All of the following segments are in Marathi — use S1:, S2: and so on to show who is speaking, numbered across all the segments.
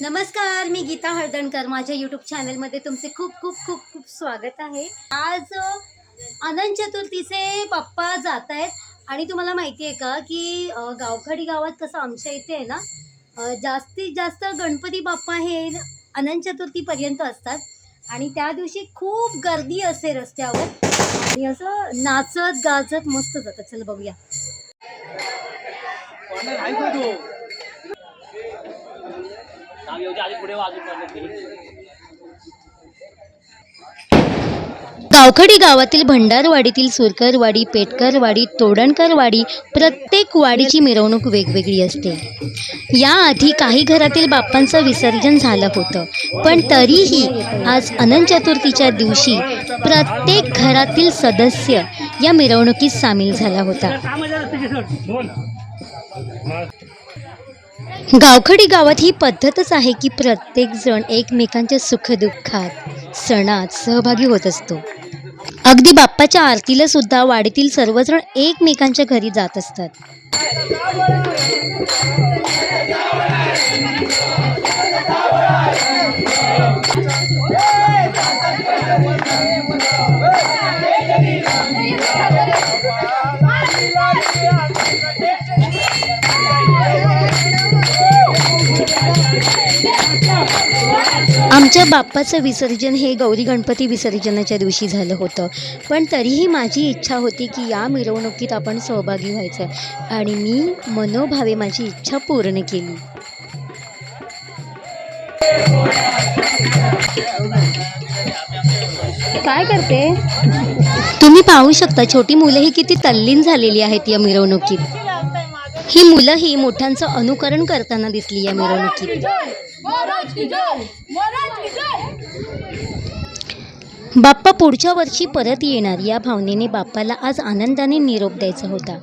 S1: नमस्कार मी गीता हळदणकर. माझ्या यूट्यूब चॅनलमध्ये तुमचे खूप खूप खूप खूप स्वागत आहे. आज अनंत चतुर्थीचे पप्पा जात आहेत. आणि तुम्हाला माहिती आहे का की गावखडी गावात कसं आमच्या इथे आहे ना जास्तीत जास्त गणपती बाप्पा हे अनंत चतुर्थीपर्यंत असतात. आणि त्या दिवशी खूप गर्दी असते रस्त्यावर. आणि असं नाचत गाजत मस्त जातं चल बघूया.
S2: येऊ दे आधी पुढे वाजून पडले
S1: गावखडी गावातील भंडारवाडीतील सुरकरवाडी पेटकरवाडी तोडणकरवाडी प्रत्येक वाडीची मिरवणूक वेगवेगळी असते. याआधी काही घरातील बाप्पांचं विसर्जन झालं होतं पण तरीही आज अनंत चतुर्थीच्या दिवशी प्रत्येक घरातील सदस्य या मिरवणुकीत सामील झाला होता. गावखडी गावात ही पद्धतच आहे की प्रत्येक जण एकमेकांच्या सुखदुःखात सणात सहभागी होत असतो. अगदी बाप्पाच्या आरतीला सुद्धा वाडीतील सर्वजण एकमेकांच्या घरी जात असतात. माझ्या बाप्पाचं विसर्जन हे गौरी गणपती विसर्जनाच्या दिवशी झालं होतं पण तरीही माझी इच्छा होती की या मिरवणुकीत आपण सहभागी व्हायचं आणि मी मनोभावे माझी इच्छा पूर्ण केली काय करते तुम्ही पाहू शकता छोटी मुलंही किती तल्लीन झालेली आहेत या मिरवणुकीत ही मुलंही मोठ्यांचं अनुकरण करताना दिसली या मिरवणुकीत बाप्पा पुढच्या वर्षी परत येणार. या भावनेने बाप्पाला आज आनंदाने निरोप द्यायचा होता.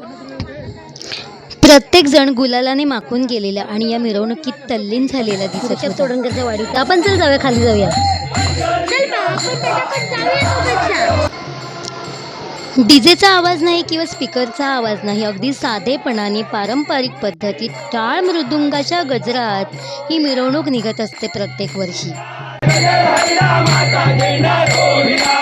S1: प्रत्येक जण गुलालाने माकून गेलेला आणि या मिरवणुकीत तल्लीन झालेला दिसत होता. वाडीत आपण चल जाऊया खाली जाऊया. डीजेचा आवाज नाही किंवा स्पीकरचा आवाज नाही अगदी साधेपणाने पारंपरिक पद्धतीत टाळ मृदुंगाच्या गजरात ही मिरवणूक निघत असते प्रत्येक वर्षी.
S3: जय हरिरा माता झंडा रोहिरा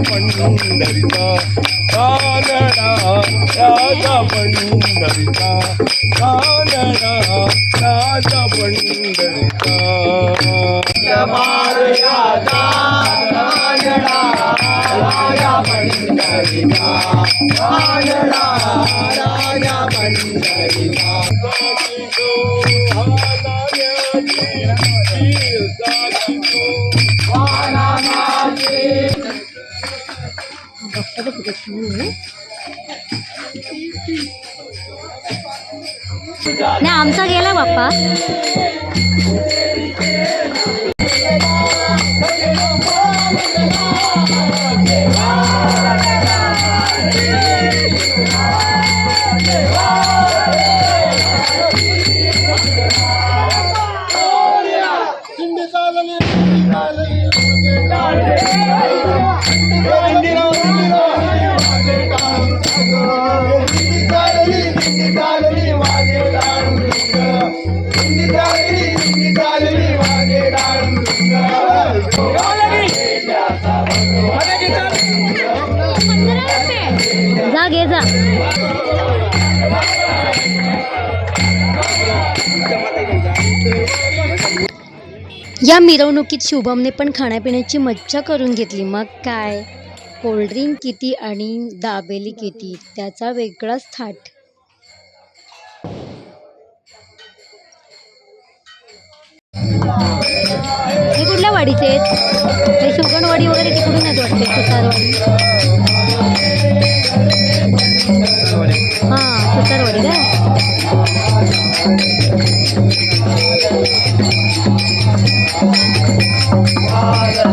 S3: பண்டரிதா கானடா ராஜா பண்டரிதா கானடா ராஜா பண்டரிதா மாறு ராஜா கானடா ராஜா பண்டரிதா கானடா ராஜா
S4: பண்டரிதா Thank you. वानाम्याची बाप्पा नाही आमचा गेला बाप्पा. या मिरवणुकीत शुभमने पण खाण्यापिण्याची मज्जा करून घेतली. मग काय? कोल्ड्रिंक किती आणि दाबेली किती? त्याचा वेगळाच थाट. हे कुठल्या वाडीचे आहेत? हे शुगणवाडी वगैरे तिकडून आहेत वाटते सुतारवाडी हां सुतारवाडी का?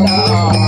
S4: घेतलं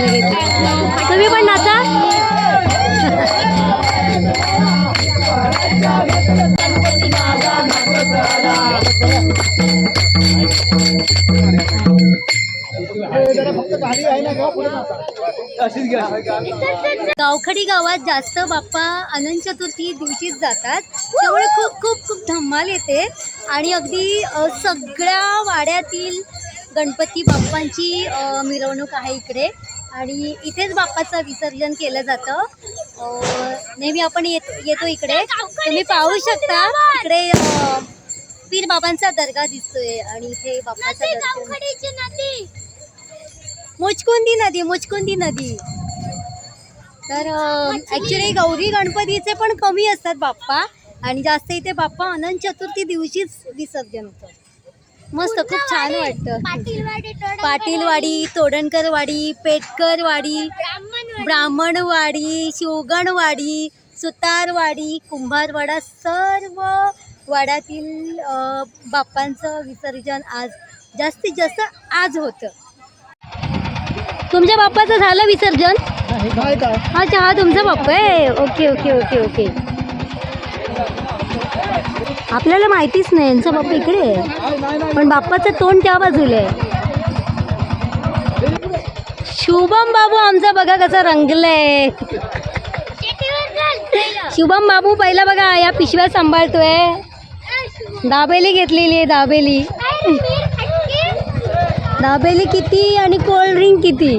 S4: तुम्ही पण नाचा? गावखडी गावात जास्त बाप्पा अनंत चतुर्थी दिवशीच जातात. त्यामुळे खूप खूप खूप धम्माल येते. आणि अगदी सगळ्या वाड्यातील गणपती बाप्पांची मिरवणूक आहे इकडे. आणि इथेच बाप्पाचं विसर्जन केलं जातं. नेहमी आपण येत येतो इकडे. तुम्ही पाहू शकता इकडे पीर बाबांचा दर्गा दिसतोय आणि इथे बाप्पाचा दर्शन मुचकुंदी नदी मुचकुंदी नदी. तर ॲक्च्युली गौरी गणपतीचे पण कमी असतात बाप्पा. आणि जास्त इथे बाप्पा अनंत चतुर्थी दिवशीच विसर्जन होतं. मस्त खूप छान वाटतं. पाटीलवाडी तोडणकरवाडी. पेटकरवाडी ब्राह्मणवाडी. शिवगणवाडी सुतारवाडी कुंभारवाडा सर्व वाड्यातील बाप्पांचं विसर्जन आज जास्तीत जास्त आज होतं. तुमच्या बाप्पाचं झालं विसर्जन? अच्छा हा तुमचा बाप्पा आहे. Okay okay okay okay. आपल्याला माहितीच नाही यांचा बाप्पा इकडे आहे. पण बाप्पाचं तोंड त्या बाजूला आहे. शुभम बाबू आमचा बघा कसा रंगलाय. शुभम बाबू पहिला बघा या पिशव्या सांभाळतोय. दाबेली घेतलेली आहे दाबेली. दाबेली किती आणि कोल्ड्रिंक किती?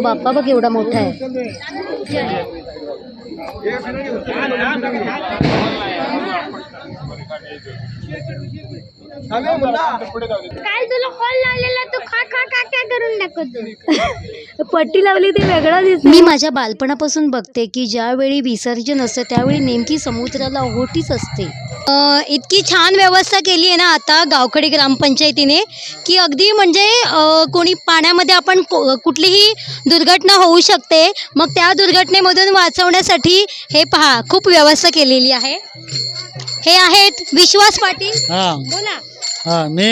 S4: तो बाप्पा बघ एवढा मोठा आहे.
S5: काय तुला कॉल लावलेला तू खा खा खा खा करून दाखवतो
S4: पट्टी लावली ते वेगळा दिसत मी माझ्या बालपणापासून बघते की ज्यावेळी विसर्जन असतं त्यावेळी नेमकी समुद्राला ओहोटीच असते. अं, इतकी छान व्यवस्था केली आहे ना आता गावखडी ग्रामपंचायतीने की अगदी म्हणजे कोणी पाण्यामध्ये आपण को- कुठलीही दुर्घटना होऊ शकते मग त्या दुर्घटनेमधून वाचवण्यासाठी हे पहा खूप व्यवस्था केलेली आहे. हे आहेत विश्वास पाटील.
S6: हा.
S4: बोला.
S6: हा मी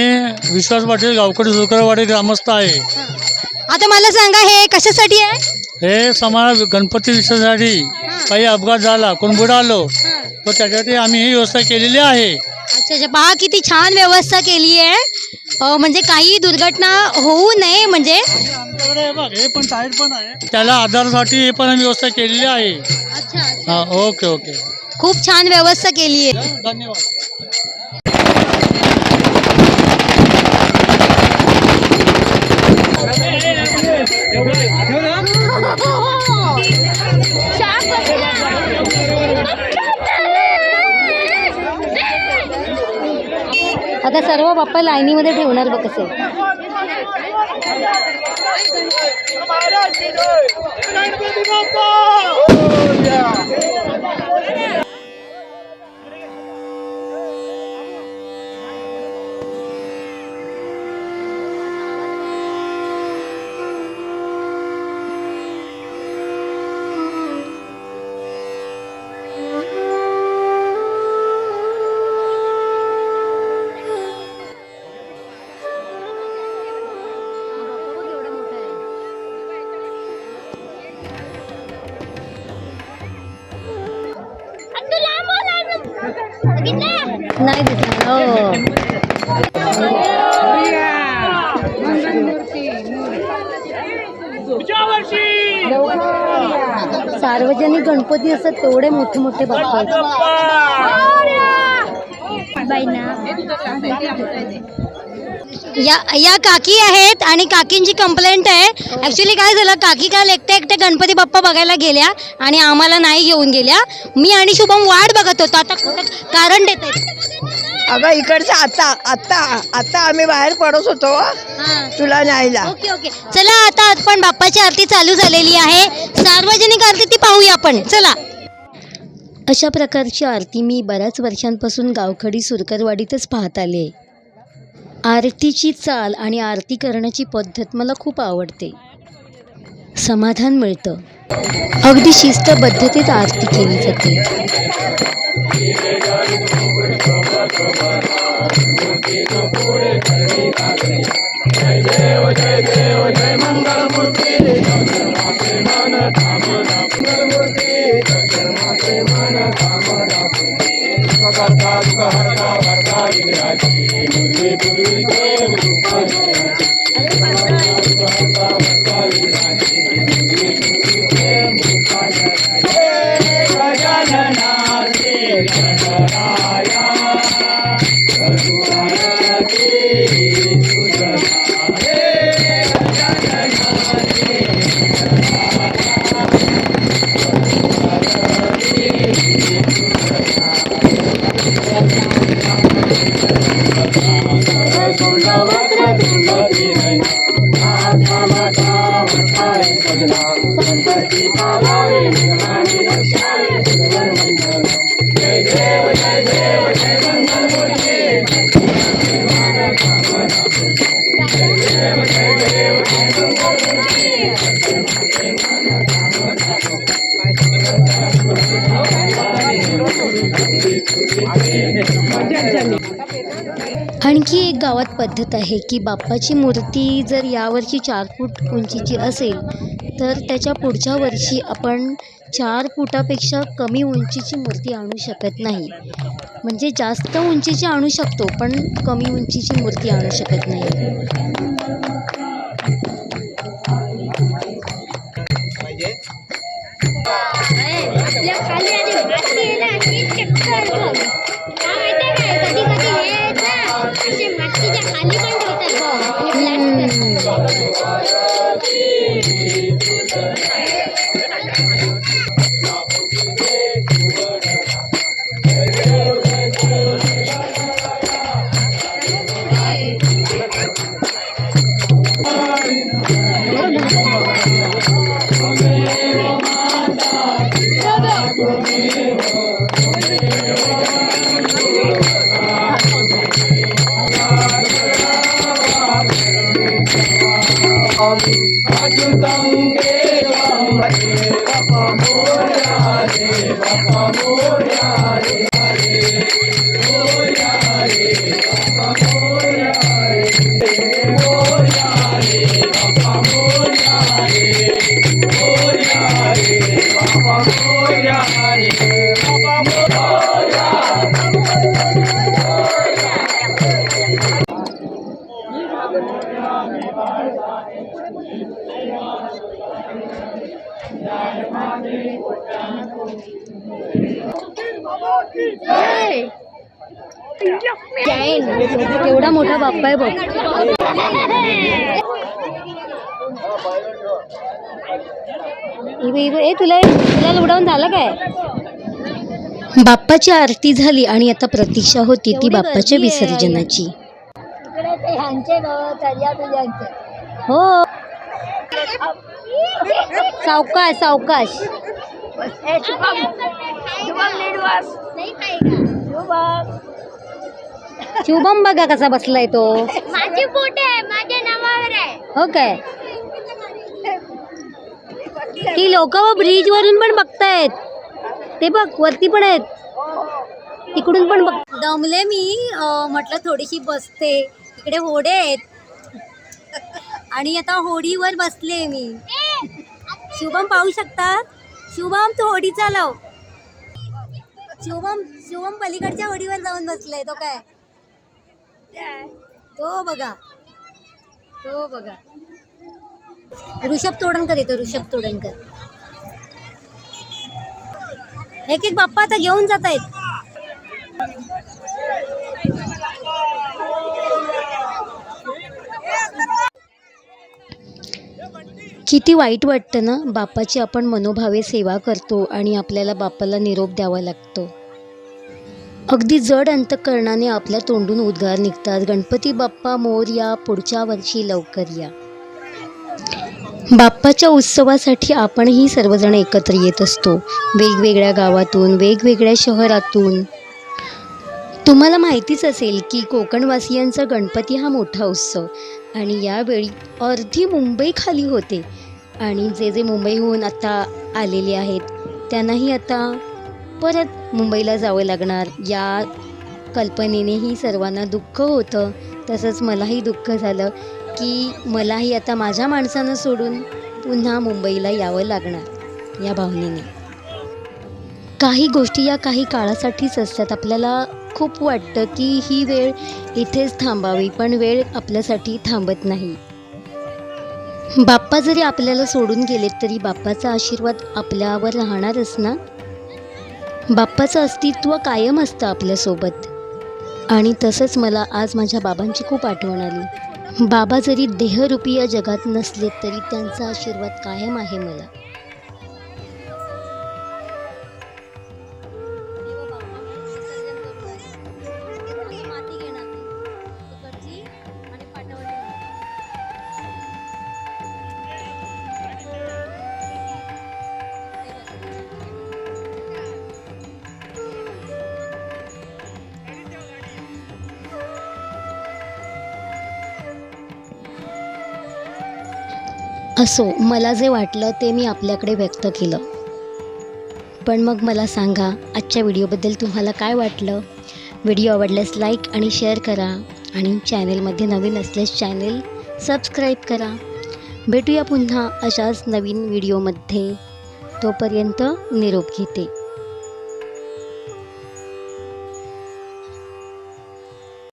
S6: विश्वास पाटील गावकडी सुकरवाडी ग्रामस्थ आहे.
S4: आता मला सांगा हे कशासाठी आहे?
S6: हे समाज गणपती विसर्जनासाठी काही अपघात झाला कोण बुडालो तर त्याच्यासाठी आम्ही ही व्यवस्था केलेली आहे.
S4: अच्छा अच्छा. पहा किती छान व्यवस्था केली आहे. अं, म्हणजे काही दुर्घटना होऊ नये म्हणजे.
S6: आमच्याकडे हे बघ हे पण टायर पण आहे. त्याला आधारासाठी हे पण आम्ही व्यवस्था केलेली आहे.
S4: अच्छा.
S6: हा ओके ओके.
S4: खूप छान व्यवस्था केली आहे
S6: धन्यवाद।
S4: आता सर्व बाप्पा लाईनीमध्ये ठेवणार बघ कसे.
S5: तू
S4: सार्वजनिक गणपती असतात तेवढे मोठे मोठे बाप्पा आहेत.
S5: बाई ना.
S4: या या काकी आहेत आणि काकींची कंप्लेंट आहे. ॲक्च्युली काय झालं काकी काल एकट्या एकट्या गणपती बाप्पा बघायला गेल्या आणि आम्हाला नाही घेऊन गेल्या. मी आणि शुभम वाट बघत होतो. आता कुठं कारण देत
S7: अगं इकडचं आता आता आता आम्ही बाहेर पडत होतो.
S4: हां.
S7: तुला न्यायला.
S4: Okay okay. चला आता आपण बाप्पाची आरती चालू झालेली आहे. सार्वजनिक आरती ती पाहूया आपण. चला. अशा प्रकारची आरती मी बऱ्याच वर्षांपासून गावखडी सुरकरवाडीतच पाहत आले. आरतीची चाल आणि आरती करण्याची पद्धत मला खूप आवडते. समाधान मिळतं. अगदी शिस्तबद्धतेत आरती केली जाते. आणखी एक गावात पद्धत आहे की बाप्पाची मूर्ती जर यावर्षी चार फूट उंचीची असेल तर त्याच्या पुढच्या वर्षी आपण चार फुटापेक्षा कमी उंचीची मूर्ती आणू शकत नाही. म्हणजे जास्त उंचीची आणू शकतो पण कमी उंचीची मूर्ती आणू शकत नाही.
S3: अच्युतं केशवं
S1: केवढा मोठा बाप्पा आहे बघ. ए तुला तुला उडवून झालं काय? बाप्पाची आरती झाली आणि आता प्रतीक्षा होती ती बाप्पाच्या विसर्जनाची. हो. सावकाश सावकाश. शुभम बघा कसा बसलाय तो.
S5: माझी बोट आहे माझ्या नावावर आहे.
S1: हो काय? ती लोक ब्रिज वरून पण बघतायत. ते बघ वरती पण आहेत. तिकडून पण बघ. दमले मी म्हटलं थोडीशी बसते. इकडे होडे आहेत. आणि आता होडीवर बसले मी. शुभम पाहू शकता शुभम तू होडी चालव. शुभम शुभम पलीकडच्या होडीवर जाऊन बसलाय तो काय? तो बघा. तो बघा. ऋषभ तोडणकर येतो ऋषभ तोडणकर. एक एक बाप्पा आता घेऊन जात आहेत किती वाईट वाटतं ना बाप्पाची आपण मनोभावे सेवा करतो आणि आपल्याला बापाला निरोप द्यावा लागतो. अगदी जड अंतकरणाने आपल्या तोंडून उद्गार निघतात. गणपती बाप्पा मोर या पुढच्या वर्षी लवकर या. बाप्पाच्या उत्सवासाठी आपणही सर्वजण एकत्र येत असतो. वेगवेगळ्या गावातून वेगवेगळ्या शहरातून. तुम्हाला माहितीच असेल की कोकणवासियांचा गणपती हा मोठा उत्सव. आणि यावेळी अर्धी मुंबई खाली होते. आणि जे जे मुंबईहून आता आलेले आहेत त्यांनाही आता परत मुंबईला जावं लागणार. या कल्पनेनेही सर्वांना दुःख होतं. तसंच मलाही दुःख झालं की मलाही आता माझ्या माणसानं सोडून पुन्हा मुंबईला यावं लागणार या भावनेने. काही गोष्टी या काही काळासाठीच असतात. आपल्याला खूप वाटतं की ही वेळ इथेच थांबावी पण वेळ आपल्यासाठी थांबत नाही. बाप्पा जरी आपल्याला सोडून गेलेत तरी बाप्पाचा आशीर्वाद आपल्यावर राहणारच ना? बाप्पाचं अस्तित्व कायम असतं आपल्यासोबत. आणि तसंच मला आज माझ्या बाबांची खूप आठवण आली. बाबा जरी देहरूपी या जगात नसले तरी त्यांचा आशीर्वाद कायम आहे मला. असो मला जे वाटलं ते मी आपल्याकडे व्यक्त केलं. पण मग मला सांगा आजच्या व्हिडिओबद्दल तुम्हाला काय वाटलं? व्हिडिओ आवडल्यास लाईक आणि शेअर करा आणि चॅनेलमध्ये नवीन असल्यास चॅनेल सबस्क्राईब करा. भेटूया पुन्हा अशाच नवीन व्हिडिओमध्ये. तोपर्यंत निरोप घेते.